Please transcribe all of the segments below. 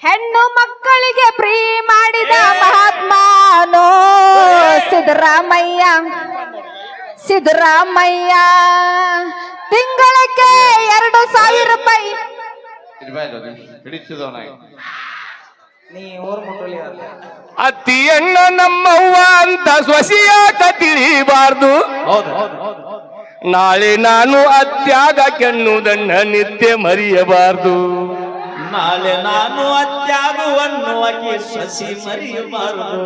ಹೆಣ್ಣು ಮಕ್ಕಳಿಗೆ ಪ್ರೀ ಮಾಡಿದ ಮಹಾತ್ಮನೋ ಸಿದ್ದರಾಮಯ್ಯ. ಸಿದ್ದರಾಮಯ್ಯ ತಿಂಗಳಕ್ಕೆ ಎರಡು ಸಾವಿರ ರೂಪಾಯಿ. ಅತ್ತಿಯಣ್ಣ ನಮ್ಮವ್ವ ಅಂತ ಸ್ವಸಿಯಾತ ತಿಳಿಬಾರ್ದು. ಹೌದು. ನಾಳೆ ನಾನು ಅತ್ಯಾಗ ಕೆನ್ನುವುದನ್ನ ನಿತ್ಯ ಮರೆಯಬಾರ್ದು. ನಾಳೆ ನಾನು ಅತ್ಯಾಗುವನ್ನು ಆಕೆ ಸಸಿ ಮರಿಯಬಾರದು.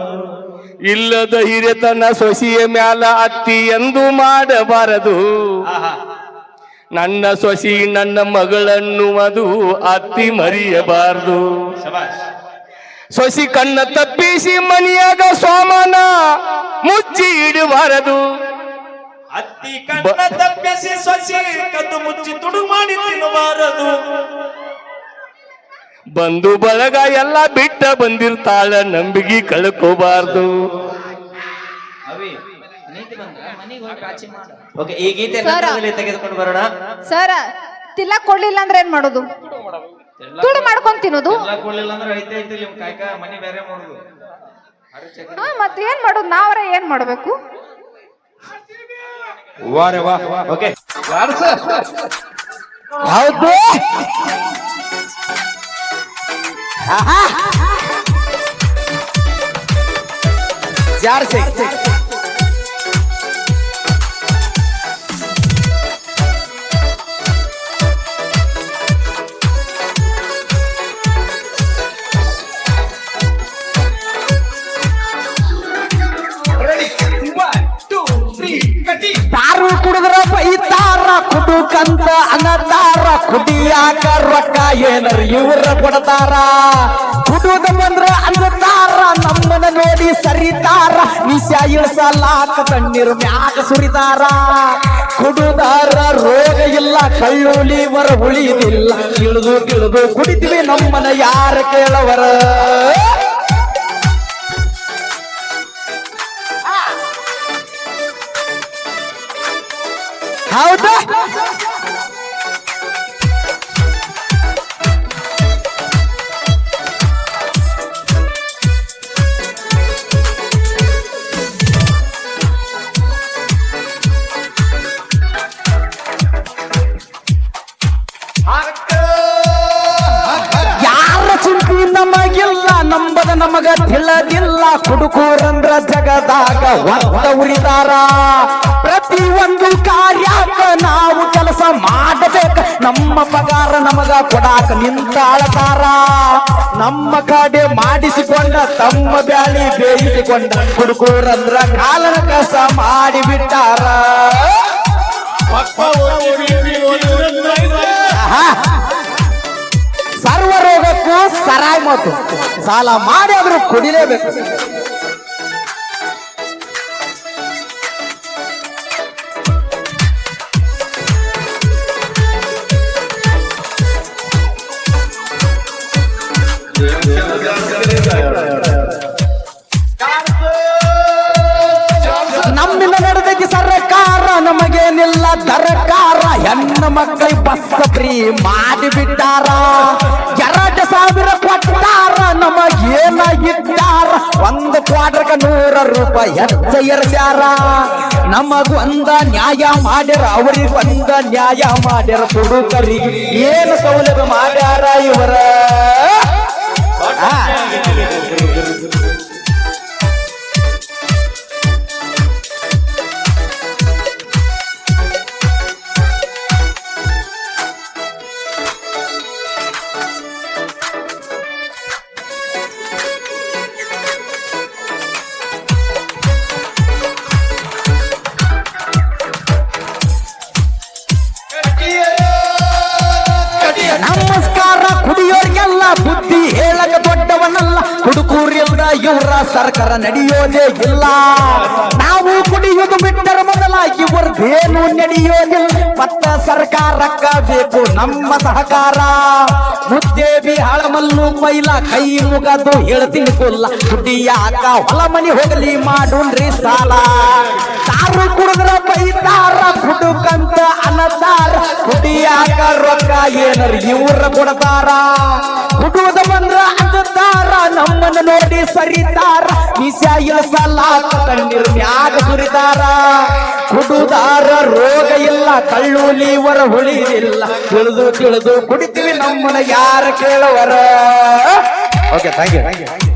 ಇಲ್ಲದ ಹಿರಿತನ ಸೊಸಿಯ ಮ್ಯಾಲ ಅತ್ತಿ ಎಂದು ಮಾಡಬಾರದು. ನನ್ನ ಸೊಸಿ ನನ್ನ ಮಗಳನ್ನು ಅದು ಅತ್ತಿ ಮರಿಯಬಾರದು. ಸೊಸಿ ಕಣ್ಣ ತಪ್ಪಿಸಿ ಮನೆಯಾಗ ಸೋಮನ ಮುಚ್ಚಿ ಇಡಬಾರದು. ಅತ್ತಿ ಕಣ್ಣ ತಪ್ಪಿಸಿ ಸೊಸಿ ಕದ್ದು ಮುಚ್ಚಿ ತುಡು ಮಾಡಿ ತಿನ್ನಬಾರದು. ಬಂಧು ಬಳಗ ಎಲ್ಲ ಬಿಟ್ಟ ಬಂದಿರ್ತಾಳ ನಂಬಿಕೆ ಕಳ್ಕೋಬಾರ್ದು. ಅವಿ ನೀತಿ ಬಂದ್ರ ಮನೆಗೆ ಹೋಗಿ ರಾಚಿ ಮಾಡ. ಓಕೆ ಈ ಗೀತೆ. ನಂತರದಲ್ಲಿ ತೆಗೆದುಕೊಂಡು ಬರೋಣ? ಸರ್ ತಿಲ್ಲಕ್ ಕೊಡ್ಲಿಲ್ಲ ಅಂದ್ರೆ ಏನ್ ಮಾಡೋದು? ತುಡು ಮಾಡ್ಕೊಂಡ್ ತಿನ್ನೋದು? ಎಲ್ಲ ಕೊಡ್ಲಿಲ್ಲ ಅಂದ್ರೆ ಐತೆ ಐತೆ ನಿಮ್ ಕಾಯ್ಕ ಮನಿ ಬೇರೆ ಮಾಡುದು. ಹಾ ಮತ್ತೆ ಏನ್ ಮಾಡೋದು? ನಾವ್ರ ಏನ್ ಮಾಡ್ಬೇಕು? ವಾರೆ ವಾ. ಓಕೆ. ಹೌದು. जार से, जार से। ಕುಡಿದ್ರ ಬೈತಾರ ಕುಡುಕಂತ ಅನತಾರ ಕುಡಿಯಾಕ ರೊಕ್ಕ ಏನರ ಇವ್ರ ಕೊಡತಾರ? ಕುಡುದ ಬಂದ್ರ ಅನ್ನತಾರ ನಮ್ಮನ ನೋಡಿ ಸರಿತಾರ. ನಿಶ ಇಳಿಸಲಾಕ ತಣ್ಣೀರು ಮ್ಯಾಗ ಸುರಿತಾರ. ಕುಡುದಾರ ರೋಗ ಇಲ್ಲ ಕಳ್ಳುಲಿ ವರ ಉಳಿದಿಲ್ಲ. ಇಳಿದು ಇಳಿದು ಕುಡಿತೀವಿ ನಮ್ಮನ ಯಾರ ಕೇಳವರ? ಹೌದಾ ಯಾರ ಚಿಂತಿ ನಮಗಿಲ್ಲ ನಂಬದ ನಮಗ ತಿಳದಿಲ್ಲ ಕುಡುಕೂರಂದ್ರ ಜಗದಾಗ ಒತ್ತ ಉಳಿದಾರ ಪ್ರತಿ ಒಂದು ಕಾರ್ಯಾಕ ನಾವು ಕೆಲಸ ಮಾಡಬೇಕ. ನಮ್ಮ ಪಗಾರ ನಮಗ ಕೊಡಾಕ ನಿಂತಾಳತಾರ. ನಮ್ಮ ಕಾಡೆ ಮಾಡಿಸಿಕೊಂಡ, ತಮ್ಮ ಬ್ಯಾಳಿ ಬೇಯಿಸಿಕೊಂಡ ಕುಡುಕೂರಂದ್ರ ಕಾಲನ ಕಸ ಮಾಡಿಬಿಟ್ಟಾರ. ಸರಾಯ್ ಮಾತು ಸಾಲ ಮಾಡಿ ಆದ್ರೂ ಕುಡಿಲೇಬೇಕು. ನಮ್ಮಿಂದ ನಡೆದಕ್ಕೆ ಸರ್ಕಾರ ನಮಗೇನಿಲ್ಲ ದರಕಾರ ಹೆಣ್ಣು ಮಕ್ಕಳಿಗೆ ಬಸ್ ಮಾಡಿಬಿಟ್ಟಾರ ಒಂದು ನೂರ ರೂಪಾಯಿ ಹೆಚ್ಚ ಇರ್ಸ್ಯಾರ ನಮಗೊಂದ ನ್ಯಾಯ ಮಾಡ್ಯಾರ, ಅವ್ರಿಗೆ ಒಂದ ನ್ಯಾಯ ಮಾಡ್ಯಾರ, ಹುಡುಗರಿಗೆ ಏನು ಸೌಲಭ್ಯ ಮಾಡ್ಯಾರ ಇವರ? ಇವರ ಸರ್ಕಾರ ನಡೆಯೋದೇ ಇಲ್ಲ. ನಾವು ಕುಡಿಯೋದು ಬಿಟ್ಟರ ಮೊದಲ ಇವರದೇನು ನಡೆಯೋದಿಲ್ಲ. ಮತ್ತ ಸರ್ಕಾರಕ್ಕ ಬೇಕು ನಮ್ಮ ಸಹಕಾರ. ಮುದ್ದೇವಿ ಹಳಮಲ್ಲು ಮೈಲ ಕೈ ಮುಗದು ಹೇಳ್ತೀನಿ ಕುಲ್ಲ. ಕುಡಿಯಾಕ ಹೊಲ ಮನಿ ಹೋಗಲಿ ಮಾಡುಣ್ರಿ ಸಾಲ. ತಾರು ಕುಡಿದ್ರ ಬೈತಾರ, ಕುಡುಕಂತ ಅನ್ನತಾರ ಕುಡಿಯಾಕ ರೊಕ್ಕ ಏನರ್ ಇವ್ರ ಕೊಡ್ತಾರ? ಕುಡುವುದ ಬಂದ್ರ ನನ್ನ ನೋಡಿ ಸರಿತಾರ. ನಿಶ ಇಳಿಸಲ್ಲ ತಣ್ಣೀರ್ ಮ್ಯಾಗ ಸುರಿತಾರ. ಕುಡುದಾರ ರೋಗ ಇಲ್ಲ, ಕಳ್ಳು ಲೀವರ ಹುಳಿದಿಲ್ಲ ತಿಳಿದು ತಿಳಿದು ಕುಡಿತೀವಿ ನಮ್ಮನ್ನ ಯಾರ ಕೇಳವರ? Okay thank you